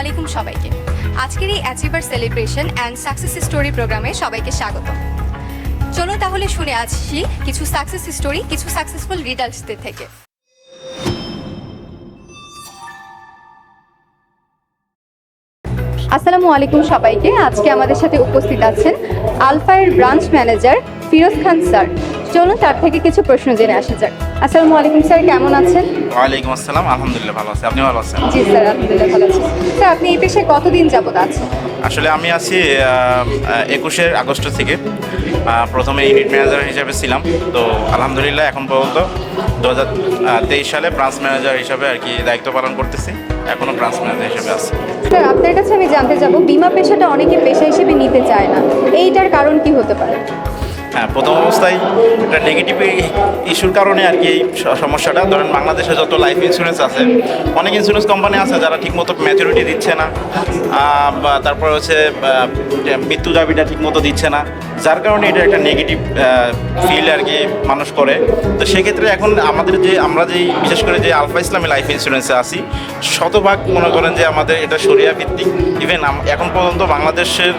আলাইকুম সবাইকে। আজকের এই achiever celebration and success story প্রোগ্রামে সবাইকে স্বাগত। চলুন তাহলে শুনে আসছি কিছু সাকসেস স্টোরি কিছু সাকসেসফুল রিডার্সদের থেকে। আসসালামু আলাইকুম সবাইকে। আজকে আমাদের সাথে উপস্থিত আছেন আলফায়ের branch manager Firoz Khan sir. চলুন তার থেকে কিছু প্রশ্ন জেনে আসা যাক। আসসালামু আলাইকুম স্যার কেমন আছেন? ওয়ালাইকুম আসসালাম আলহামদুলিল্লাহ ভালো আছি। আপনি ভালো আছেন? জি স্যার আলহামদুলিল্লাহ ভালো আছি। স্যার আপনি এই পেশায় কতদিন যাবত আছেন? আসলে আমি আছি একুশের আগস্ট থেকে। প্রথমে ইউনিট ম্যানেজার হিসেবে ছিলাম। তো আলহামদুলিল্লাহ এখন পর্যন্ত দু হাজার তেইশ সালে ব্রাঞ্চ ম্যানেজার হিসাবে আর কি দায়িত্ব পালন করতেছি। এখনও ব্রাঞ্চ ম্যানেজার হিসেবে আছি। স্যার আপনার কাছে আমি জানতে যাব বিমা পেশাটা অনেকে পেশা হিসেবে নিতে চায় না। এইটার কারণ কি হতে পারে? হ্যাঁ প্রথম অবস্থায় একটা নেগেটিভ ইস্যুর কারণে আর কি এই সমস্যাটা। ধরেন বাংলাদেশে যত লাইফ ইন্স্যুরেন্স আছে, অনেক ইন্স্যুরেন্স কোম্পানি আছে যারা ঠিকমতো ম্যাচুরিটি দিচ্ছে না বা তারপরে হচ্ছে মৃত্যু দাবিটা ঠিকমতো দিচ্ছে না, যার কারণে এটা একটা নেগেটিভ ফিল আর কি মানুষ করে। তো সেক্ষেত্রে এখন আমাদের যে, আমরা যেই, বিশেষ করে যে আলফা ইসলামী লাইফ ইন্স্যুরেন্সে আছি, শতভাগ মনে করেন যে আমাদের এটা সরিয়া ভিত্তিক। ইভেন এখন পর্যন্ত বাংলাদেশের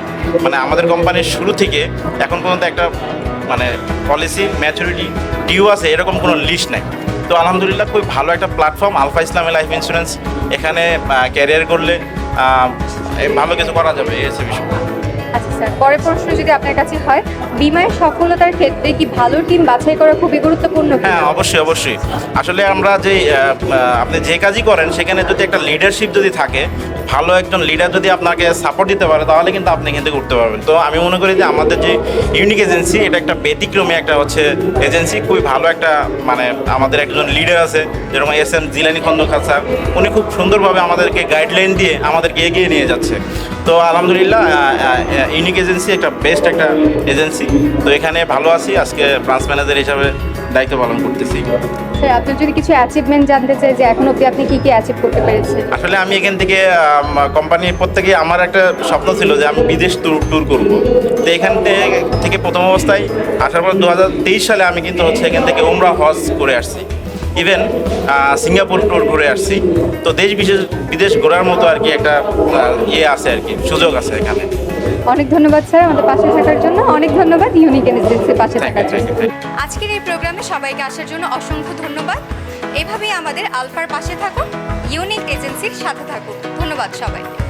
মানে আমাদের কোম্পানির শুরু থেকে এখন পর্যন্ত একটা মানে পলিসি ম্যাচুরিটি ডিউ আছে, এরকম কোনো লিস্ট নেই। তো আলহামদুলিল্লাহ খুবই ভালো একটা platform Alpha Islami life insurance এখানে ক্যারিয়ার করলে ভালো কিছু করা যাবে, এই বিষয়। আচ্ছা স্যার, পরের প্রশ্ন যদি আপনার কাছে হয়, বিমায় সফলতার ক্ষেত্রে কি ভালো টিম বাছাই করা খুবই গুরুত্বপূর্ণ হ্যাঁ অবশ্যই অবশ্যই। আসলে আমরা যে আপনি যে কাজই করেন, সেখানে যদি একটা লিডারশিপ যদি থাকে, ভালো একজন লিডার যদি আপনাকে সাপোর্ট দিতে পারে, তাহলে কিন্তু আপনি কিন্তু করতে পারবেন। তো আমি মনে করি যে আমাদের যে ইউনিক এজেন্সি এটা একটা ব্যতিক্রমী একটা হচ্ছে এজেন্সি খুবই ভালো একটা মানে আমাদের একজন লিডার আছে, যেরকম S M Jilani Khandakar sir. উনি খুব সুন্দরভাবে আমাদেরকে গাইডলাইন দিয়ে আমাদেরকে এগিয়ে নিয়ে যাচ্ছে। তো আলহামদুলিল্লাহ ইউনিক এজেন্সি একটা বেস্ট একটা এজেন্সি তো এখানে ভালো আছি আজকে ব্রাঞ্চ ম্যানেজার হিসাবে দায়িত্ব পালন করতেছি। স্যার আপনার যদি কিছু অ্যাচিভমেন্ট জানতে চাই যে এখন অবধি আপনি কি কি অ্যাচিভ করতে পেরেছেন? আসলে আমি এখান থেকে কোম্পানির প্রত্যেকে আমার একটা স্বপ্ন ছিল যে আমি বিদেশ ট্যুর ট্যুর করব। তো এখান থেকে- থেকে প্রথম অবস্থায় আসার পর দু হাজার তেইশ সালে আমি কিন্তু হচ্ছে এখান থেকে উমরা হজ করে আসছি। ইভেন সিঙ্গাপুর ট্যুর ঘুরে আসছি। তো দেশ বিশেষ বিদেশ ঘোরার মতো আর কি একটা ইয়ে আছে আর কি সুযোগ আছে এখানে। অনেক ধন্যবাদ স্যার আমাদের পাশে থাকার জন্য। অনেক ধন্যবাদ ইউনিক এজেন্সির পাশে থাকার জন্য। আজকের এই প্রোগ্রামে সবাইকে আসার জন্য অসংখ্য ধন্যবাদ। এভাবেই আমাদের আলফার পাশে থাকুন ইউনিক এজেন্সির সাথে থাকুন। ধন্যবাদ সবাইকে।